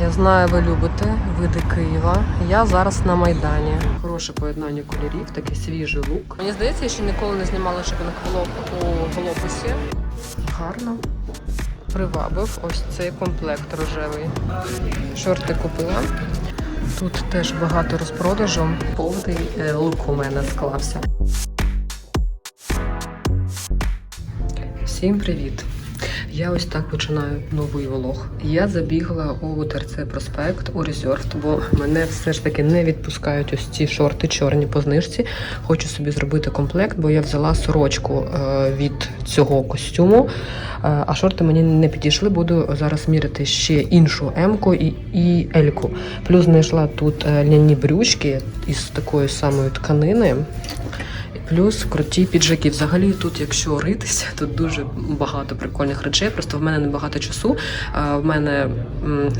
Я знаю, ви любите види Києва. Я зараз на Майдані. Хороше поєднання кольорів, такий свіжий лук. Мені здається, я ще ніколи не знімала шипинг влог у голописі. Гарно. Привабив ось цей комплект рожевий. Шорти купила. Тут теж багато розпродажу. Повний е, лук у мене склався. Всім привіт! Я ось так починаю новий влог. Я забігла у ТРЦ проспект у Резервд, бо мене все ж таки не відпускають ось ці шорти чорні по знижці. Хочу собі зробити комплект, бо я взяла сорочку е, від цього костюму, е, а шорти мені не підійшли. Буду зараз міряти ще іншу М-ку і, і L-ку. Плюс знайшла тут е, ляні брючки із такої самої тканини. Плюс круті піджаки. Взагалі, тут, якщо ритися, тут дуже багато прикольних речей. Просто в мене небагато часу. В мене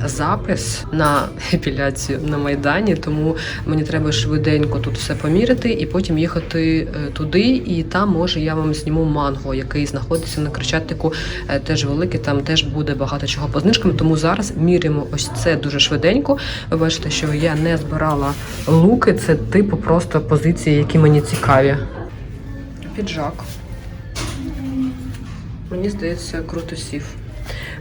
запис на епіляцію на майдані, тому мені треба швиденько тут все поміряти і потім їхати е, туди. І там може я вам зніму манго, який знаходиться на Крещатику, е, теж великий. Там теж буде багато чого по знижкам. Тому зараз міряємо ось це дуже швиденько. Ви бачите, що я не збирала луки. Це типу просто позиції, які мені цікаві. Піджак. Мені здається, круто сів.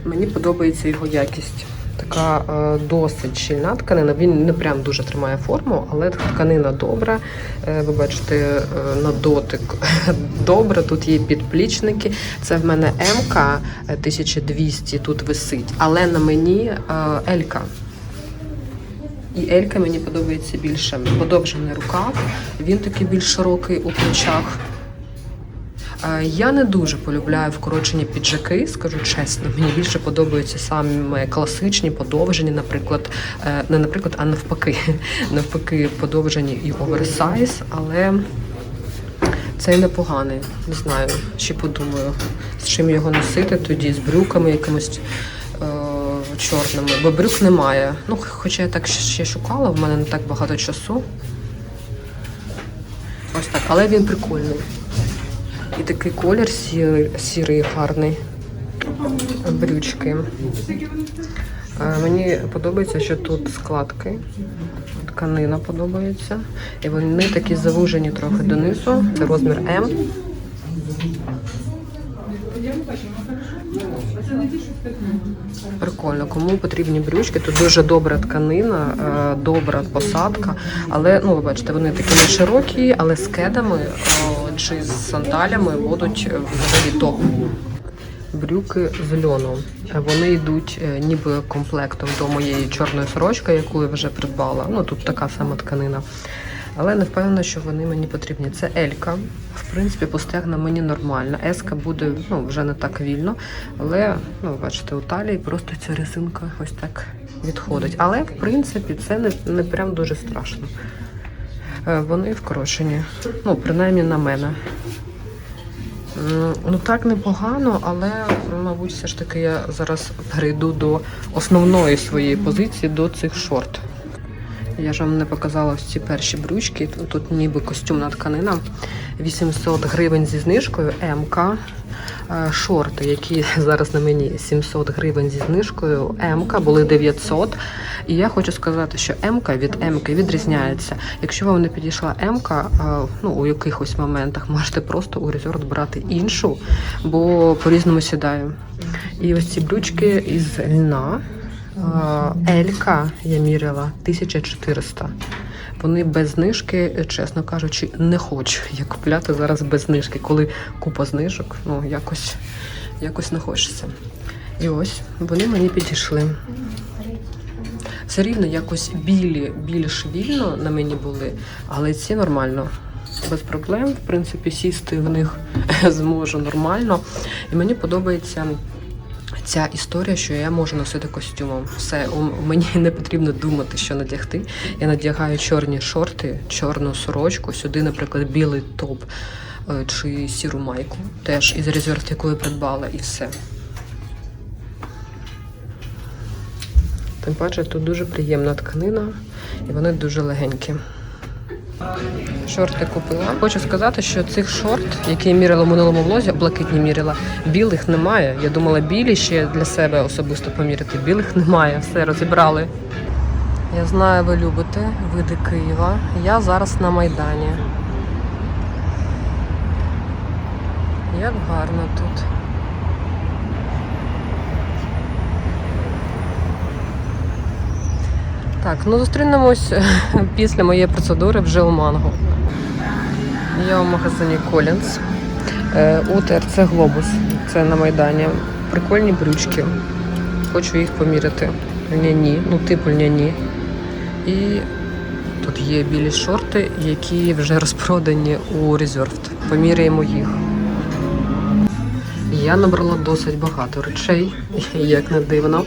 Мені подобається його якість. Така е, досить щільна тканина. Він не прям дуже тримає форму, але тканина добра. Е, ви бачите, е, на дотик добре. Тут є підплічники. Це в мене МК 1200 тут висить, але на мені Елька. І Елька мені подобається більше. Подовжений рукав, він такий більш широкий у плечах. Е, Я не дуже полюбляю вкорочені піджаки, скажу чесно. Мені більше подобаються саме класичні, подовжені, наприклад, не наприклад, а навпаки, навпаки, подовжені і оверсайз, але цей непоганий. Не знаю, ще подумаю, з чим його носити тоді, з брюками якимось. е, Чорними, бо брюк немає. Ну, хоча я так ще шукала, в мене не так багато часу. Ось так, але він прикольний. І такий колір сірий, сірий гарний. Брючки. Е, Мені подобається, що тут складки. Тканина подобається. І вони такі завужені трохи донизу. Це розмір М. Прикольно, кому потрібні брючки, тут дуже добра тканина, е, добра посадка. Але ну ви бачите, вони такі не широкі, але з кедами чи з сандалями будуть е, взагалі топ. Брюки з льону. Е, Вони йдуть е, ніби комплектом до моєї чорної сорочки, яку я вже придбала. Ну тут така сама тканина. Але не впевнена, що вони мені потрібні. Це Елька. В принципі, по стегнам мені нормально. Еска буде ну, вже не так вільно. Але, ну, бачите, у талії просто ця резинка ось так відходить. Але, в принципі, це не, не прям дуже страшно. Е, Вони вкорочені. Ну, принаймні на мене. Ну так непогано, але мабуть, все ж таки я зараз перейду до основної своєї позиції, до цих шорт. Я ж вам не показала ось ці перші брючки. Тут, тут ніби костюмна тканина. 800 гривень зі знижкою МК. Е, Шорти, які зараз на мені 700 гривень зі знижкою. МК були 900. І я хочу сказати, що МК від МК відрізняється. Якщо вам не підійшла МК, е, ну у якихось моментах можете просто у резерв брати іншу, бо по-різному сідаю. І ось ці брючки із льна. Е, Елька я міряла 1400. Вони без знижки, чесно кажучи, не хочу я купляти зараз без знижки. Коли купа знижок, ну якось, якось не хочеться. І ось вони мені підійшли. Все рівно якось білі, більш вільно на мені були, але ці нормально. Без проблем, в принципі, сісти в них зможу нормально. І мені подобається ця історія, що я можу носити костюмом. Все, мені не потрібно думати, що надягти. Я надягаю чорні шорти, чорну сорочку, сюди, наприклад, білий топ е, чи сіру майку, теж із резерв, яку я придбала, і все. Тим паче тут дуже приємна тканина, і вони дуже легенькі. Шорти купила. Хочу сказати, що цих шорт, які я міряла в минулому влозі, блакитні міряла, білих немає. Я думала, білі ще для себе особисто поміряти. Білих немає, все розібрали. Я знаю, ви любите види Києва. Я зараз на Майдані. Як гарно тут. Так, ну зустрінемось після моєї процедури вже у Манго. Я у магазині. Е, Утер це глобус. Це на Майдані. Прикольні брючки. Хочу їх поміряти. Льняні, ну типу льняні. І тут є білі шорти, які вже розпродані у Reserved. Поміряємо їх. Я набрала досить багато речей, як не дивно.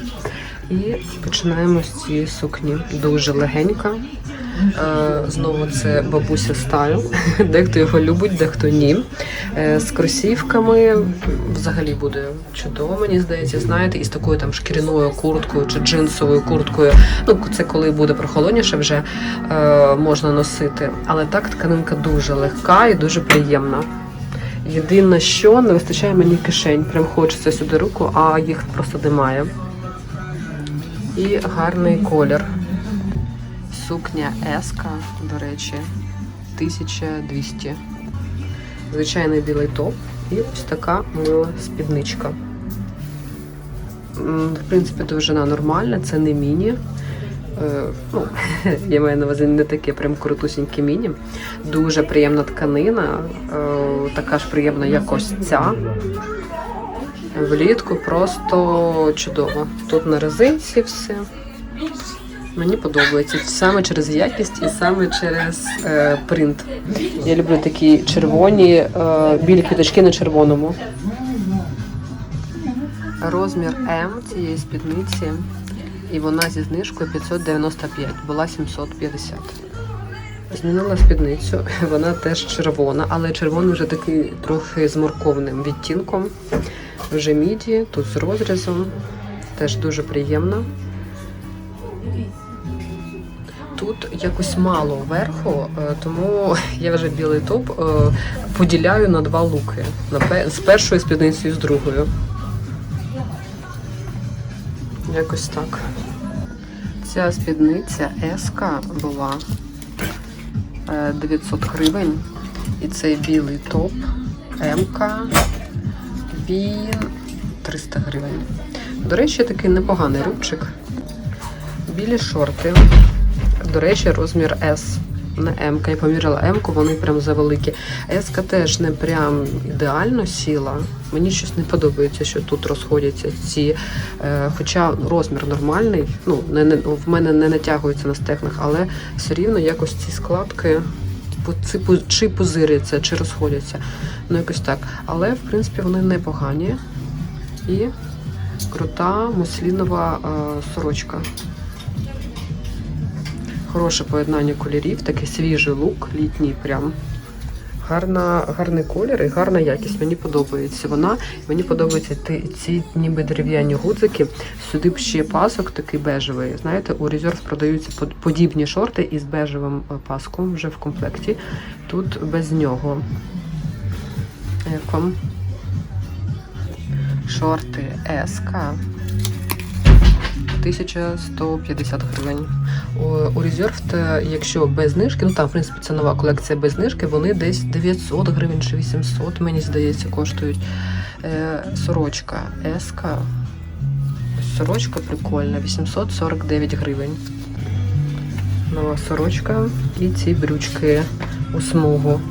І починаємо з цієї сукні. Дуже легенька. Е, Знову це бабуся стайл. Дехто його любить, дехто ні. Е, З кросівками взагалі буде чудово, мені здається. Знаєте, і з такою там шкіряною курткою чи джинсовою курткою. Ну, це коли буде прохолодніше, вже е, можна носити. Але так тканинка дуже легка і дуже приємна. Єдине, що не вистачає мені кишень. Прям хочеться сюди руку, а їх просто немає. І гарний колір. Сукня Еска, до речі, 1200. Звичайний білий топ і ось така мила спідничка. В принципі, довжина нормальна, це не міні. Е, Ну, я маю на увазі не таке прям крутусіньке міні. Дуже приємна тканина, е, така ж приємна, як ось ця. Влітку просто чудово. Тут на резинці все. Мені подобається саме через якість і саме через е, принт. Я люблю такі червоні, е, білі квіточки на червоному. Розмір М цієї спідниці, і вона зі знижкою 595, була 750. Змінила спідницю, вона теж червона, але червоний вже такий трохи з морковним відтінком. Вже міді, тут з розрізом. Теж дуже приємно. Тут якось мало верху, е, тому я вже білий топ е, поділяю на два луки. З першою спідницею з другою. Якось так. Ця спідниця Еска була е, 900 гривень. І цей білий топ М-ка, він 300 гривень. До речі, такий непоганий рубчик. Білі шорти. До речі, розмір S. Не М. Я поміряла М, вони прям завеликі. S теж не прям ідеально сіла. Мені щось не подобається, що тут розходяться ці. Е, хоча розмір нормальний, ну, не, не, в мене не натягується на стегнах, але все рівно якось ці складки чи позиряться, чи розходяться. Ну, якось так. Але, в принципі, вони непогані. І крута муслінова е, сорочка. Хороше поєднання кольорів, такий свіжий лук, літній прям. Гарна, гарний колір і гарна якість. Мені подобається вона. Мені подобаються ці ніби дерев'яні гудзики. Сюди б ще пасок такий бежевий. Знаєте, у Reserve продаються подібні шорти із бежевим е, паском вже в комплекті. Тут без нього. Як вам? Шорти СК. 1150 гривень. У, Reserved, якщо без знижки, ну там, в принципі, це нова колекція без знижки, вони десь 900 гривень чи 800, мені здається, коштують. Е, сорочка СК. Сорочка прикольна, 849 гривень. Нова сорочка і ці брючки у смугу.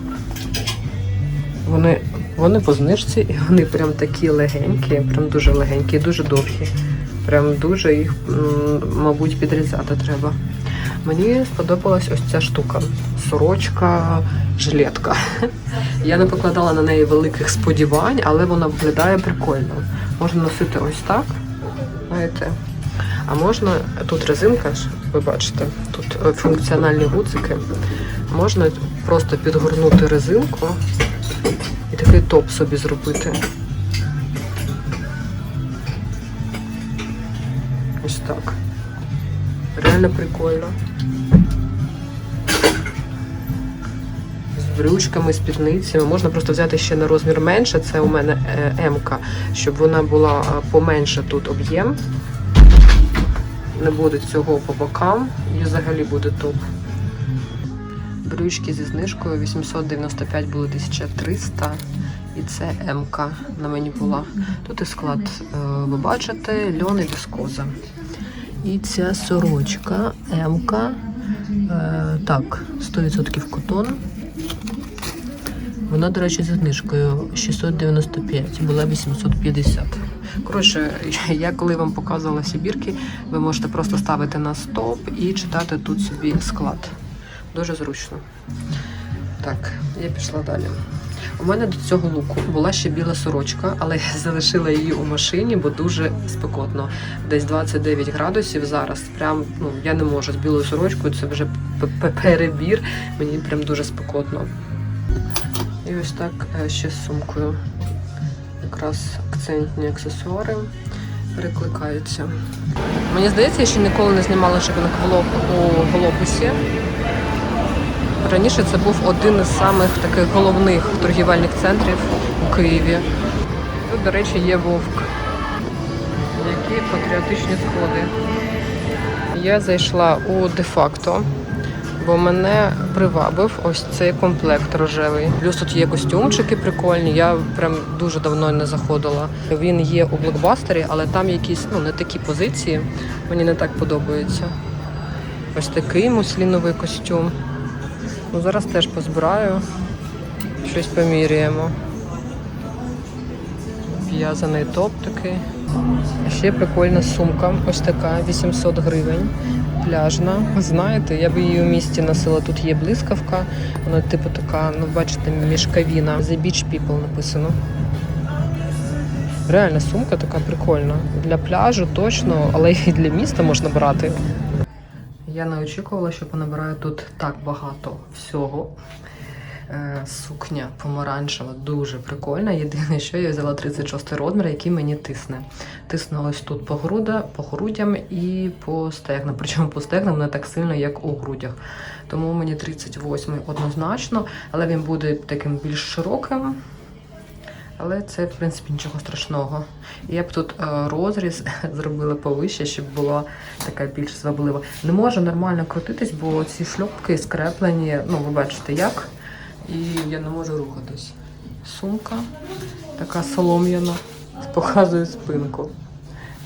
Вони, вони по знижці, і вони прям такі легенькі, прям дуже легенькі дуже довгі. Прям дуже їх, мабуть, підрізати треба. Мені сподобалась ось ця штука. Сорочка, жилетка. Я не покладала на неї великих сподівань, але вона виглядає прикольно. Можна носити ось так, знаєте. А можна, тут резинка, ж, ви бачите, тут е, функціональні гудзики. Можна просто підгорнути резинку і такий топ собі зробити. Ось так. Реально прикольно. з брючками, спідницями. Можна просто взяти ще на розмір менше. Це у мене е, М-ка, щоб вона була е, поменше тут об'єм. Не буде цього по бокам і взагалі буде топ. Брючки зі знижкою 895 були 1300. І це М-ка на мені була. Тут і склад, е, ви бачите, льон і віскоза. І ця сорочка М-ка. Е, так, 100% котон. Вона, до речі, зі знижкою 695, була 850. Коротше, я коли вам показувала всі бірки, ви можете просто ставити на стоп і читати тут собі склад. Дуже зручно. Так, я пішла далі. У мене до цього луку була ще біла сорочка, але я залишила її у машині, бо дуже спекотно. Десь 29 градусів зараз. Прям ну я не можу з білою сорочкою, це вже перебір. Мені прям дуже спекотно. І ось так е, ще з сумкою. Якраз акцентні аксесуари перекликаються. Мені здається, я ще ніколи не знімала шопінг-влог у Глобусі. Раніше це був один із самих таких головних торгівельних центрів у Києві. Тут, до речі, є вовк. Які патріотичні сходи. Я зайшла у де-факто, бо мене привабив ось цей комплект рожевий. Плюс тут є костюмчики прикольні. Я прям дуже давно не заходила. Він є у блокбастері, але там якісь ну не такі позиції. Мені не так подобаються. Ось такий мусліновий костюм. Ну, зараз теж позбираю, щось поміряємо. В'язаний топ такий. Ще прикольна сумка, ось така, 800 гривень. Пляжна. Знаєте, я би її у місті носила. Тут є блискавка, вона типу така, ну бачите, мішкавіна. The Beach People написано. Реальна сумка така прикольна. Для пляжу точно, але і для міста можна брати. Я не очікувала, що понабираю тут так багато всього. Е, Сукня помаранчева, дуже прикольна. Єдине, що я взяла 36 розмір, який мені тисне. Тисне ось тут по, груда, по грудям і по стегнам. Причому по стегнам не так сильно, як у грудях. Тому мені 38 однозначно, але він буде таким більш широким. Але це, в принципі, нічого страшного. Я б тут е, розріз зробила повище, щоб була така більш зваблива. Не можу нормально крутитись, бо ці шльопки скреплені, ну, ви бачите як. І я не можу рухатись. Сумка така солом'яна, показує спинку.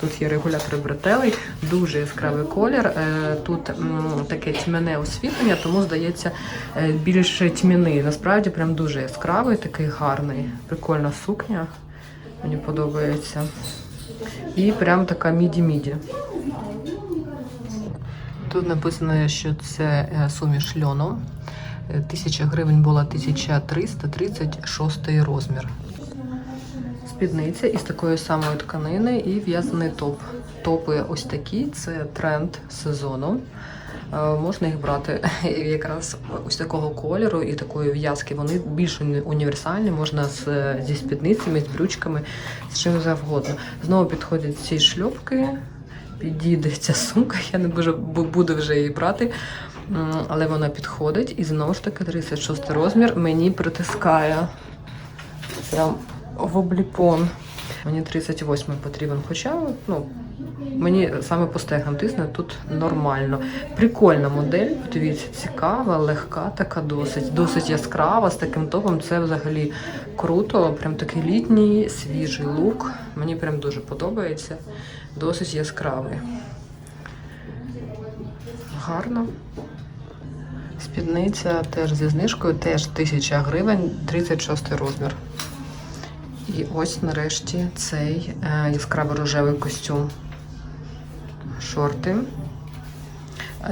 Тут є регулятор бретелей, дуже яскравий колір. Е, Тут таке тьмяне освітлення, тому здається е, більш тьмяний. Насправді прям дуже яскравий, такий гарний. Прикольна сукня. Мені подобається. І прям така міді-міді. Тут написано, що це е, суміш льону. Тисяча гривень була 1336 розмір. Спідниця із такої самої тканини і в'язаний топ. Топи ось такі, це тренд сезону. Е, Можна їх брати якраз ось такого кольору і такої в'язки. Вони більш універсальні, можна з, зі спідницями, з брючками, з чим завгодно. Знову підходять ці шльопки, підійде ця сумка, я не буду вже її брати. Але вона підходить і знову ж таки 36 розмір мені притискає. Прям в обліпон. Мені 38 потрібен, хоча ну, мені саме по стегнам тисне тут нормально. Прикольна модель, подивіться, цікава, легка, така досить, досить яскрава, з таким топом. Це взагалі круто. Прям такий літній, свіжий лук. Мені прям дуже подобається. Досить яскравий. Гарно. Спідниця теж зі знижкою, теж 1000 гривень, 36 розмір. І ось нарешті цей е, яскравий рожевий костюм. Шорти.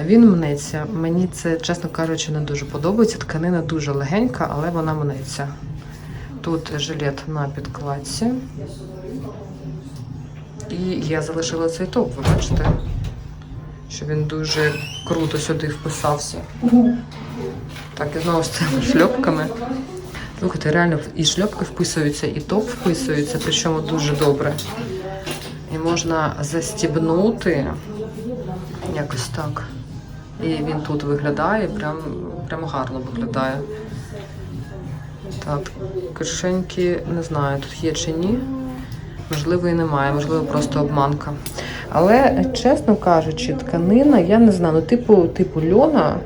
Він мнеться. Мені це, чесно кажучи, не дуже подобається. Тканина дуже легенька, але вона мнеться. Тут жилет на підкладці. І я залишила цей топ, ви бачите? Що він дуже круто сюди вписався. Так, і знову з цими шльопками. Слухайте, реально і шльопки вписуються, і топ вписується, причому дуже добре. І можна застібнути якось так. І він тут виглядає, прям, прям гарно виглядає. Так, кишеньки не знаю, тут є чи ні. Можливо, і немає, можливо, просто обманка. Але, чесно кажучи, тканина, я не знаю, ну, типу, типу льона.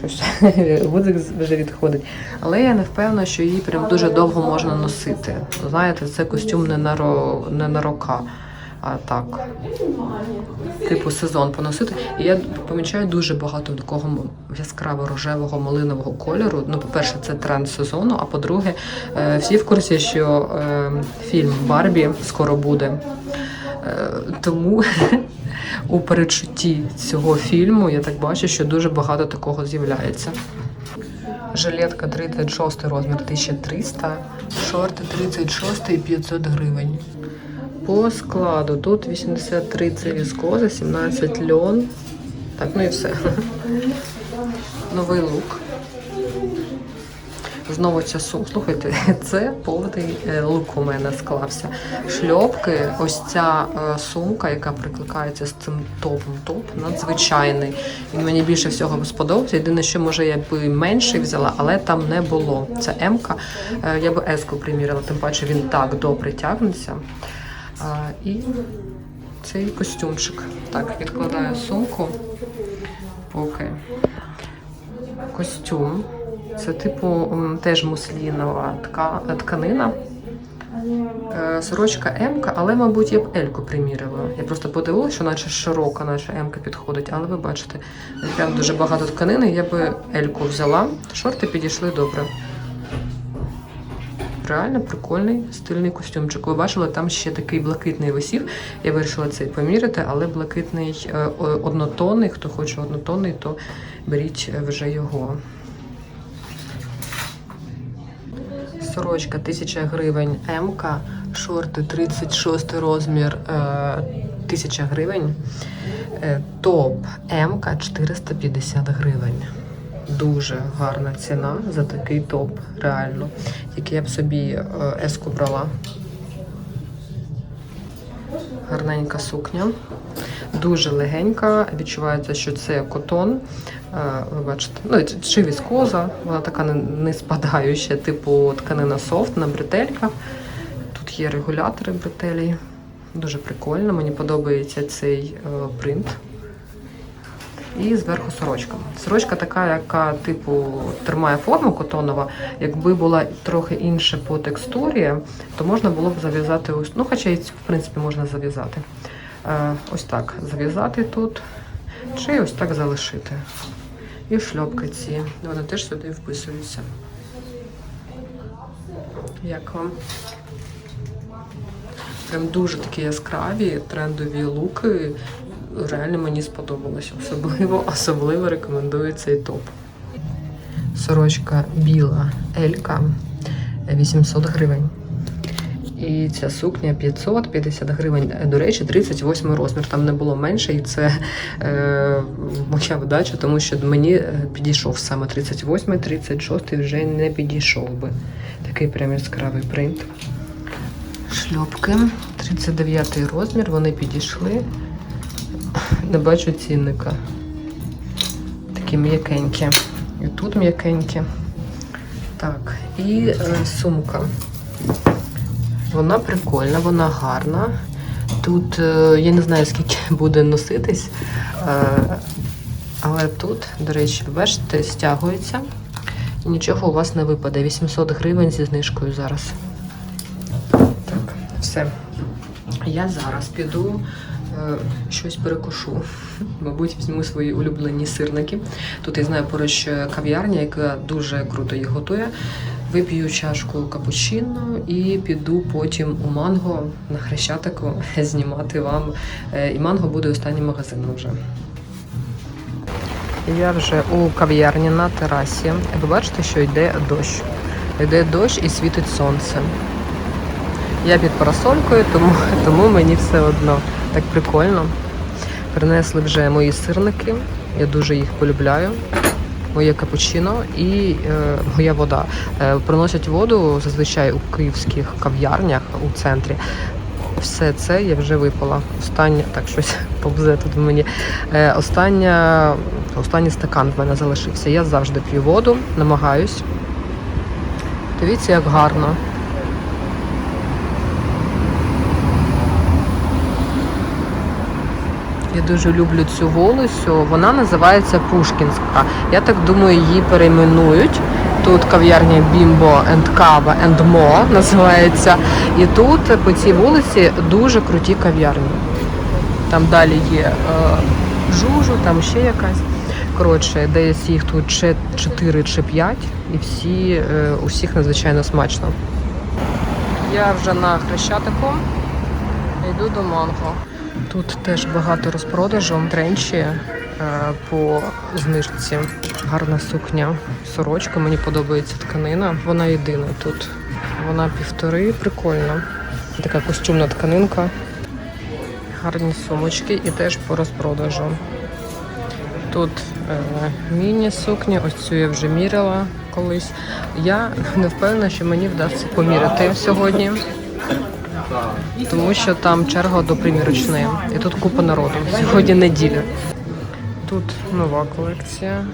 Щось вузик вже відходить. Але я не впевнена, що її прям дуже довго можна носити. Знаєте, це костюм не на, ро... не на рока, а так. Типу сезон поносити. І я помічаю дуже багато такого яскраво рожевого малинового кольору. Ну, по-перше, це тренд сезону. А по-друге, е, всі в курсі, що е, фільм Барбі скоро буде. Е, Тому у передчутті цього фільму я так бачу, що дуже багато такого з'являється. Жилетка 36 розмір 1300, шорти 36 і 500 гривень. По складу тут 83 це віскоза, 17 льон. Так, ну і все. Новий лук. Знову сумка. Слухайте, це повний е, лук у мене склався. Шльопки, ось ця е, сумка, яка прикликається з цим топом. Топ надзвичайний. Він мені більше всього сподобався. Єдине, що може я би менший взяла, але там не було. Це М-ка. Е, Я би С-ку приміряла, тим паче він так добре тягнеться. І цей костюмчик. Так, відкладаю сумку. Поки. Костюм. Це типу теж муслінова тка, тканина. Е, Сорочка М, але, мабуть, я б Ельку приміряла. Я просто подивилася, що наче широка, наче М-ка підходить, але ви бачите, прям дуже багато тканини, я би Ельку взяла. Шорти підійшли добре. Реально прикольний стильний костюмчик. Ви бачили, там ще такий блакитний висів. Я вирішила цей поміряти, але блакитний е, однотонний. Хто хоче однотонний, то беріть е, вже його. Сорочка 1000 гривень М, шорти 36 розмір е, 1000 гривень. Е, Топ МК 450 гривень. Дуже гарна ціна за такий топ, реально. Тільки я б собі е, еску брала. Гарненька сукня. Дуже легенька. Відчувається, що це котон. Е, Ви бачите, ну чи віскоза, вона така не, спадаюча, типу тканина софт на бретельках. Тут є регулятори бретелі. Дуже прикольно. Мені подобається цей е, принт. І зверху сорочка. Сорочка така, яка типу тримає форму котонова. Якби була трохи інша по текстурі, то можна було б зав'язати ось. Ну, хоча і в принципі, можна зав'язати. Е, ось так зав'язати тут, чи ось так залишити. І шльопки ці. Вони теж сюди вписуються. Як вам? Прям дуже такі яскраві трендові луки. Реально мені сподобалось. Особливо, особливо рекомендую цей топ. Сорочка біла Елька 800 гривень. І ця сукня 550 гривень. До речі, 38 розмір. Там не було менше, і це е, моя вдача, тому що мені е, підійшов саме 38, 36 вже не підійшов би. Такий прям яскравий принт. Шльопки 39 розмір, вони підійшли. Не бачу цінника. Такі м'якенькі. І тут м'якенькі. Так, і е, сумка. Вона прикольна, вона гарна. Тут е, я не знаю, скільки буде носитись. Е, але тут, до речі, бачите, стягується. І нічого у вас не випаде. 800 гривень зі знижкою зараз. Так, все. Я зараз піду щось перекушу. Мабуть, візьму свої улюблені сирники. Тут я знаю поруч е, кав'ярня, яка дуже круто їх готує. Вип'ю чашку капучино і піду потім у манго на хрещатику знімати вам. Е, І манго буде останнім магазином вже. Я вже у кав'ярні на терасі. Ви бачите, що йде дощ. Йде дощ і світить сонце. Я під парасолькою, тому, тому мені все одно так прикольно. Принесли вже мої сирники. Я дуже їх полюбляю. Моє капучино і е, моя вода. Е, приносять воду зазвичай у київських кав'ярнях у центрі. Все це я вже випила. Останнє, так щось повзе тут в мені. Е, остання, останній стакан в мене залишився. Я завжди п'ю воду, намагаюсь. Дивіться, як гарно. Я дуже люблю цю вулицю. Вона називається Пушкінська. Я так думаю, її перейменують. Тут кав'ярня Бімбо and Кава and Mo називається. І тут по цій вулиці дуже круті кав'ярні. Там далі є е, жужу, там ще якась. Коротше, десь їх тут чи 4 чи 5, і всі, е, у всіх надзвичайно смачно. Я вже на Хрещатику йду до Манго. Тут теж багато розпродажу, тренчі е, по знижці. Гарна сукня, сорочка, мені подобається тканина. Вона єдина тут. Вона півтори, прикольна. Така костюмна тканинка. Гарні сумочки і теж по розпродажу. Тут е, міні-сукні, ось цю я вже міряла колись. Я не впевнена, що мені вдасться поміряти сьогодні, тому що там черга до примірочної. І тут купа народу. Сьогодні неділя. Тут нова колекція.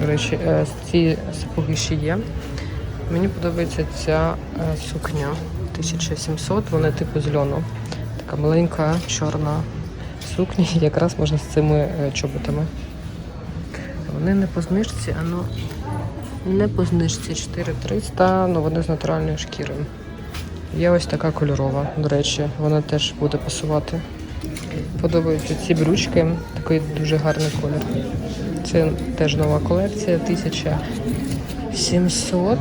До речі, е, ці сапоги ще є. Мені подобається ця е, сукня 1700, вона типу з льону. Така маленька чорна сукня, якраз можна з цими е, чоботами. Вони не по знижці, а ну не по знижці 4300, але вони з натуральної шкіри. Є ось така кольорова, до речі, вона теж буде пасувати. Подобаються ці брючки, такий дуже гарний колір. Це теж нова колекція, 1700.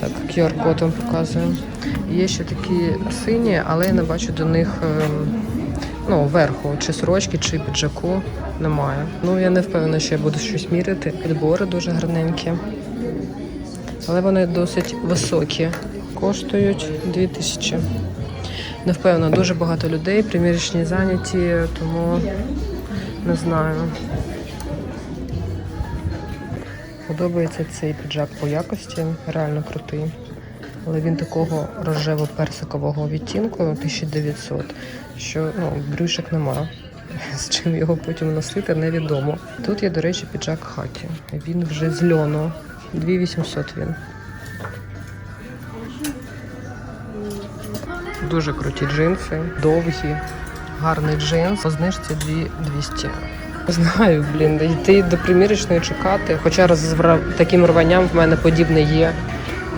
Так, QR-кодом показую. Є ще такі сині, але я не бачу до них ем, ну, верху, чи сорочки, чи піджаку немає. Ну, я не впевнена, що я буду щось міряти. Підбори дуже гарненькі. Але вони досить високі. Коштують 2000. Не впевнена, дуже багато людей, примірочні зайняті, тому не знаю. Подобається цей піджак по якості, реально крутий. Але він такого рожево-персикового відтінку 1900, що ну, брюшок нема. З чим його потім носити, невідомо. Тут є, до речі, піджак хакі. Він вже з льону. 2800 він. Дуже круті джинси, довгі, гарний джинс. По знижці 2200. Знаю, блін, йти до примірочної чекати. Хоча з таким рванням в мене подібне є.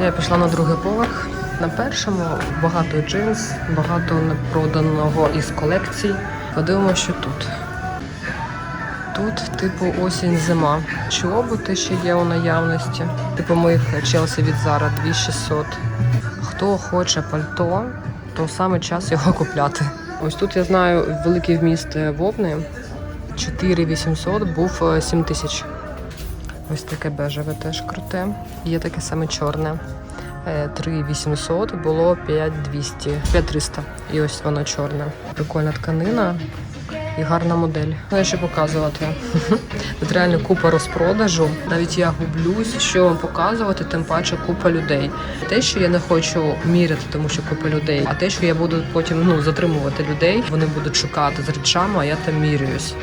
Я пішла на другий поверх. На першому багато джинс, багато непроданого із колекцій. Подивимося, що тут. Тут, типу, осінь-зима. Чоботи ще є у наявності. Типу моїх Челсі від Zara 2600. Хто хоче пальто, то саме час його купляти. Ось тут я знаю великий вміст вовни. 4800 був е, 7000. Ось таке бежеве теж круте. Є таке саме чорне. Е, 3800 було 5200, 5300. І ось воно чорне. Прикольна тканина і гарна модель. Знаю, що показувати. Тут реально купа розпродажу. Навіть я гублюсь, що вам показувати, тим паче купа людей. Те, що я не хочу міряти, тому що купа людей, а те, що я буду потім ну затримувати людей, вони будуть шукати з речами, а я там міряюсь.